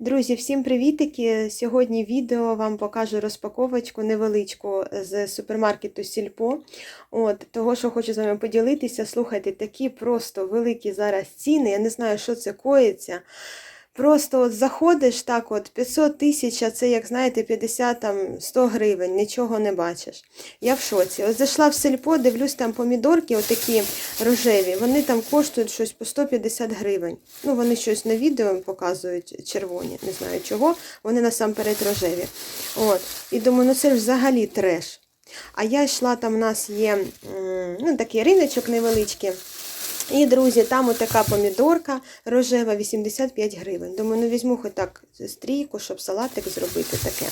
Друзі, всім привітики! Сьогодні відео вам покажу розпаковочку невеличку з супермаркету Сільпо. От, того, що хочу з вами поділитися. Слухайте, такі просто великі зараз ціни. Я не знаю, що це коїться. Просто от заходиш так, от 500 тисяч, а це, як знаєте, 50 там 100 гривень, нічого не бачиш. Я в шоці. От зайшла в сельпо, дивлюсь, там помідорки, отакі рожеві, вони там коштують щось по 150 гривень. Ну, вони щось на відео показують червоні, не знаю чого. Вони насамперед рожеві. От. І думаю, ну це ж взагалі треш. А я йшла, там у нас є ну, такий риночок невеличкий. І, друзі, там отака помідорка рожева 85 гривень. Думаю, ну візьму хоч так стрійку, щоб салатик зробити таке.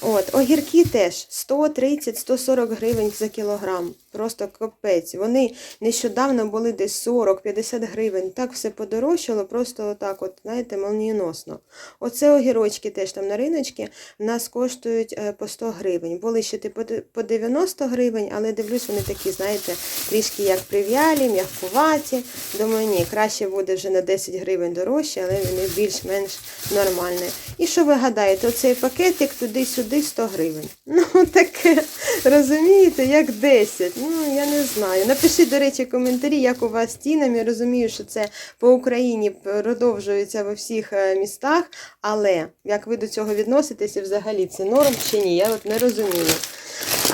От, огірки теж 130-140 гривень за кілограм. Просто капець. Вони нещодавно були десь 40-50 гривень. Так все подорожчало, просто отак, от, знаєте, молнієносно. Оце огірочки теж там на риночці в нас коштують е, по 100 гривень. Були ще типу по 90 гривень, але дивлюсь, вони такі, знаєте, трішки як прив'ялі, м'якуваті. Думаю, ні, краще буде вже на 10 гривень дорожче, але вони більш-менш нормальні. І що ви гадаєте, оцей пакетик туди-сюди 100 гривень. Ну, таке, розумієте, як 10. Ну, я не знаю. Напишіть, до речі, коментарі, як у вас з цінами. Я розумію, що це по Україні продовжується во всіх е, містах, але як ви до цього відноситеся, взагалі це норм чи ні? Я от не розумію.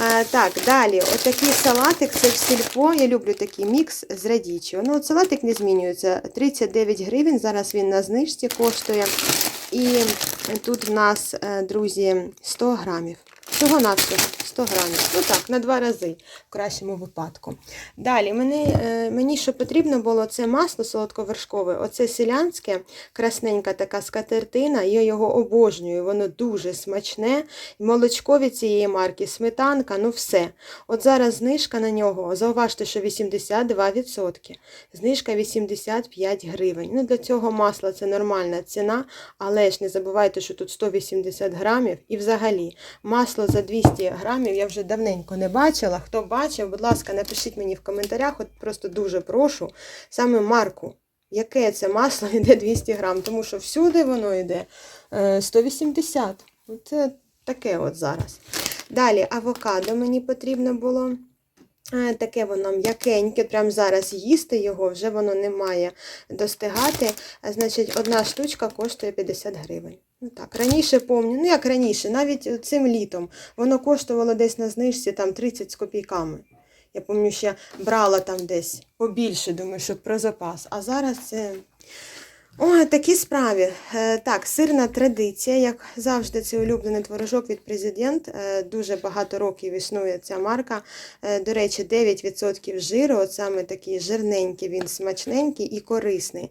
А, так, далі, отакий салатик, це в сільпо. Я люблю такий мікс з радіччю. Ну, от салатик не змінюється. 39 гривень. Зараз він на знижці коштує. І тут в нас, е, друзі, 100 грамів. Всього навсього 100 грамів. Ну так, на два рази, в кращому випадку. Далі, мені, е, мені що потрібно було, це масло солодковершкове. Оце селянське, красненька така скатертина. Я його обожнюю, воно дуже смачне. Молочко від цієї марки, сметанка, ну все. От зараз знижка на нього. Зауважте, що 82%. Знижка 85 гривень. Ну, Для цього масла це нормальна ціна, але ж не забувайте, що тут 180 грамів. І взагалі масло за 200 грамів я вже давненько не бачила. Хто бачив, будь ласка, напишіть мені в коментарях, от просто дуже прошу саме марку. Яке це масло йде 200 грам, тому що всюди воно йде е, 180. Це таке от зараз. Далі авокадо мені потрібно було. Е, Таке воно м'якеньке, прямо зараз їсти його, вже воно не має достигати. Значить, одна штучка коштує 50 гривень. Ну так, раніше пам'ятаю, ну як раніше, навіть цим літом воно коштувало десь на знижці там 30 з копійками. Я пам'ятаю, ще брала там десь побільше, думаю, щоб про запас. А зараз це. Ой, такі справи. Е, Так, сирна традиція, як завжди, це улюблений творожок від президент. Е, Дуже багато років існує ця марка. Е, До речі, 9% жиру, от саме такий жирненький, він смачненький і корисний.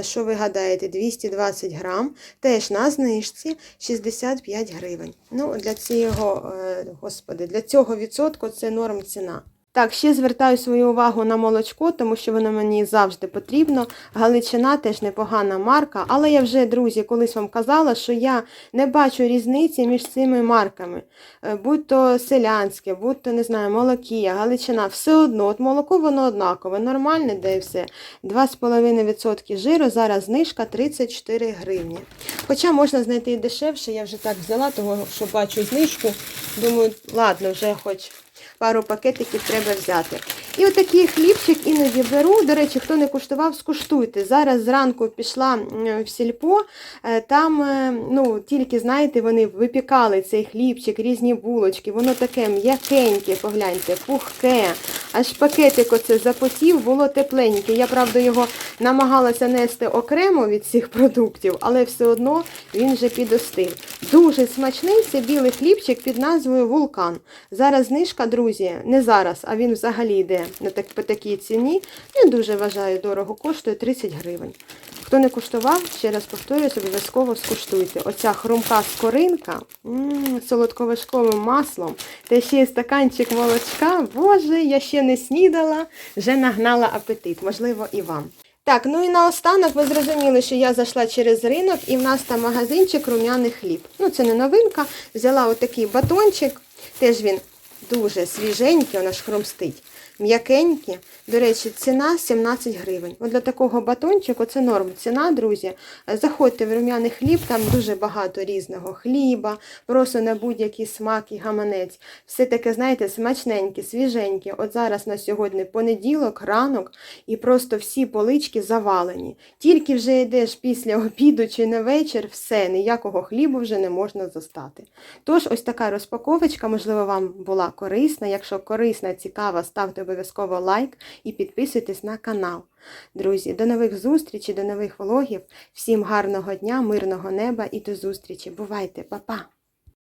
Що ви гадаєте, 220 грам, теж на знижці 65 гривень. Ну, для цього, господи, для цього відсотку це норм ціна. Так, ще звертаю свою увагу на молочко, тому що воно мені завжди потрібно. Галичина теж непогана марка, але я вже, друзі, колись вам казала, що я не бачу різниці між цими марками. Е, Будь то селянське, будь то, не знаю, молокія, галичина, все одно. От молоко воно однакове, нормальне, де і все. 2,5% жиру, зараз знижка 34 гривні. Хоча можна знайти і дешевше, я вже так взяла, того, що бачу знижку. Думаю, ладно, вже хоч пару пакетиків треба взяти. І отакий хлібчик іноді беру. До речі, хто не куштував, скуштуйте. Зараз зранку пішла в сільпо, е, там, е, ну, тільки, знаєте, вони випікали цей хлібчик, різні булочки. Воно таке м'якеньке, погляньте, пухке. Аж пакетик оце запотів, було тепленьке. Я, правда, його намагалася нести окремо від цих продуктів, але все одно він вже підостив. Дуже смачний це білий хлібчик під назвою Вулкан. Зараз знижка, друзі, не зараз, а він взагалі йде на так, по такій ціні. Я дуже вважаю, дорого коштує 30 гривень. Хто не куштував, ще раз повторююсь, обов'язково скуштуйте. Оця хрумка скоринка з солодковишковим маслом, та ще й стаканчик молочка. Боже, я ще не снідала, вже нагнала апетит, можливо, і вам. Так, ну і наостанок ви зрозуміли, що я зайшла через ринок і в нас там магазинчик рум'яний хліб. Ну, це не новинка. Взяла отакий батончик, теж він дуже свіженький, вона ж хрумстить. м'якенькі. До речі, ціна 17 гривень. От для такого батончику це норм. Ціна, друзі. Заходьте в рум'яний хліб, там дуже багато різного хліба, просто на будь-який смак і гаманець. Все таке, знаєте, смачненьке, свіженьке. От зараз на сьогодні понеділок, ранок, і просто всі полички завалені. Тільки вже йдеш після обіду чи на вечір, все, ніякого хлібу вже не можна застати. Тож, ось така розпаковочка, можливо, вам була корисна. Якщо корисна, цікава, ставте обов'язково лайк і підписуйтесь на канал. Друзі, до нових зустрічей, до нових влогів. Всім гарного дня, мирного неба і до зустрічі. Бувайте, па-па!